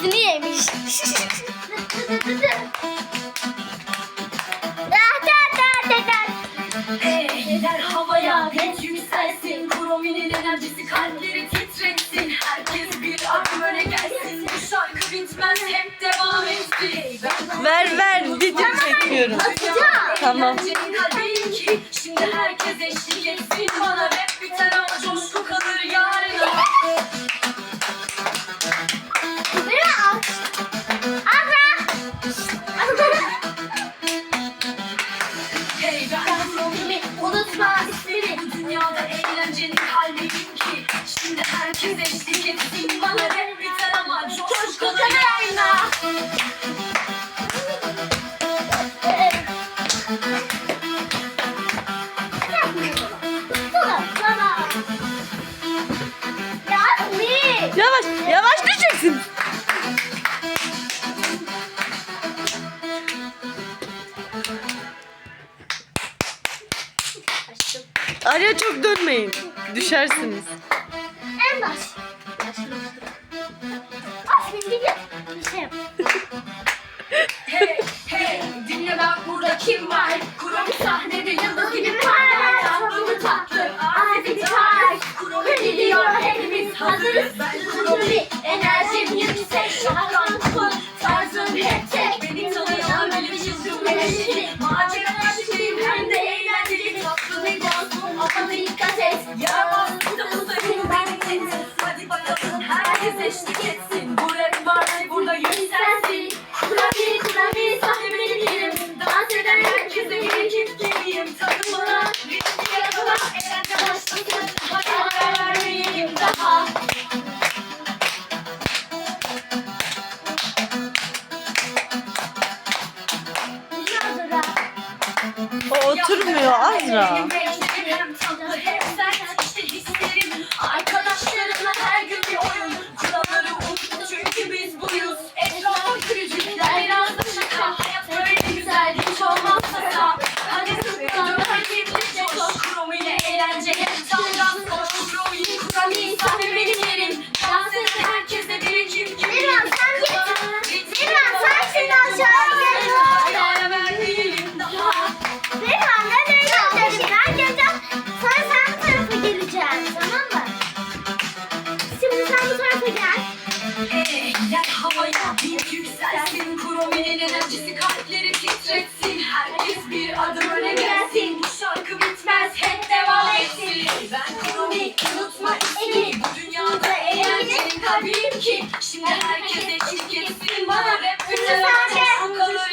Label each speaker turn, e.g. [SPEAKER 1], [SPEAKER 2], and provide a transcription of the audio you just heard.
[SPEAKER 1] Hepsini yemiş. Eder havaya net yükselsin. Krominin enerjisi kalpleri titretsin. Herkes bir akım öne gelsin. Bu şarkı bitmez hep devam etsin.
[SPEAKER 2] Ver ver. Video çekiyorum. Tamam.
[SPEAKER 1] Şimdi herkes eşlik etsin. Bana Rap biter ama coşku kalır
[SPEAKER 3] yani
[SPEAKER 1] Hey ben Kromini
[SPEAKER 3] Unutma ismini.
[SPEAKER 1] Bu dünyada eğlencenin kalbim ki? Şimdi herkes eşlik etsin. Bana rap biter ama coşku kalır yarına
[SPEAKER 2] Arya çok dönmeyin. Düşersiniz.
[SPEAKER 3] En baş. Aferin bir de bir şey yap.
[SPEAKER 1] Hey hey dinle bak burada kim var? Kurum sahnede yıldız gibi parlar Tatlı. Tatlı asi tarz Kurum gidiyor hepimiz hazırız. Ben enerjim yüksek. Şahran tarzım hep tek. Beni tanıyan bilir çizdim enerjili eşlik etsin Bu rap parti burada yükselsin Kurabiye kurabiye sahibini yerim. Dans eden herkese bir ekip gibiyim Takımına ritmi yakala Eğlence başlasın. Haber vermeyeyim daha.
[SPEAKER 2] O oturmuyor Azra.
[SPEAKER 1] Havaya bir yükselsin. Kromenin enerjisi kalpleri titretsin. Herkes bir adım öne gelsin. Bu şarkı bitmez hep devam etsin. Ben Kromik unutma ismi Bu dünyada eğlencenin tabii ki. Şimdi herkese çirkinsin bana rap Bütün kalır